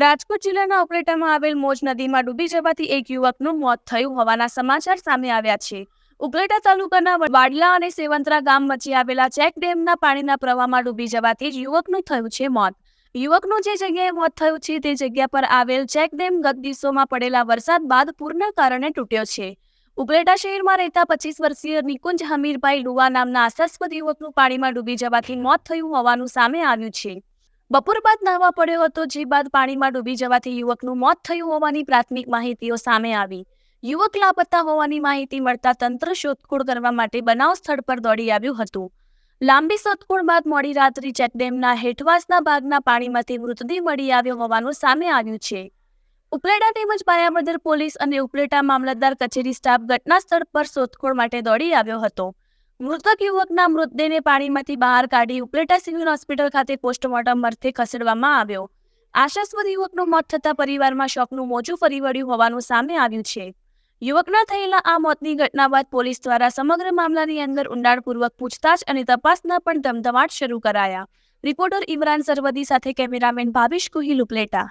રાજકોટ જિલ્લાના ઉપલેટામાં આવેલ મોજ નદીમાં ડૂબી જવાથી એક યુવકનું મોત થયું હોવાના સમાચાર સામે આવ્યા છે. ઉપલેટા તાલુકાના વાડલા અને સેવંતરા ગામ વચ્ચે આવેલા ચેક ડેમના પાણીના પ્રવાહમાં ડૂબી જવાથી જ યુવકનું થયું છે મોત. યુવકનું જે જગ્યાએ મોત થયું છે તે જગ્યા પર આવેલ ચેક ડેમ ગત દિવસોમાં પડેલા વરસાદ બાદ પૂરના કારણે તૂટ્યો છે. ઉપલેટા શહેરમાં રહેતા પચીસ વર્ષીય નિકુંજ હમીરભાઈ લુવા નામના આશાસ્પદ યુવકનું પાણીમાં ડૂબી જવાથી મોત થયું હોવાનું સામે આવ્યું છે. બપોર બાદ નાહવા પડ્યો હતો, જે બાદ પાણીમાં ડૂબી જવાથી યુવકનું મોત થયું હોવાની પ્રાથમિક માહિતીઓ સામે આવી. યુવક લાપતા હોવાની માહિતી મળતા તંત્ર શોધખોળ કરવા માટે બનાવ સ્થળ પર દોડી આવ્યું હતું. લાંબી શોધખોળ બાદ મોડી રાત્રિ ચેકડેમના હેઠવાસના ભાગના પાણીમાંથી મૃતદેહ મળી આવ્યો હોવાનું સામે આવ્યું છે. ઉપલેટા તેમજ પાયાબદર પોલીસ અને ઉપલેટા મામલતદાર કચેરી સ્ટાફ ઘટના સ્થળ પર શોધખોળ માટે દોડી આવ્યો હતો. મૃતક યુવકના મૃતદેહને પાણીમાંથી બહાર કાઢી ઉપલેટા સિવિલ હોસ્પિટલ ખાતે પોસ્ટમોર્ટમ અર્થે ખસેડવામાં આવ્યો. આશાસ્પદ યુવકનું મોત થતાં પરિવારમાં શોકનું મોજું ફરી વળ્યું હોવાનું સામે આવ્યું છે. યુવકના થયેલા આ મોતની ઘટના બાદ પોલીસ દ્વારા સમગ્ર મામલાની અંદર ઊંડાણપૂર્વક પૂછતાછ અને તપાસના પણ ધમધમાટ શરૂ કરાયા. રિપોર્ટર ઇમરાન સરવદી સાથે કેમેરામેન ભાવિશ કુહિલ ઉપલેટા.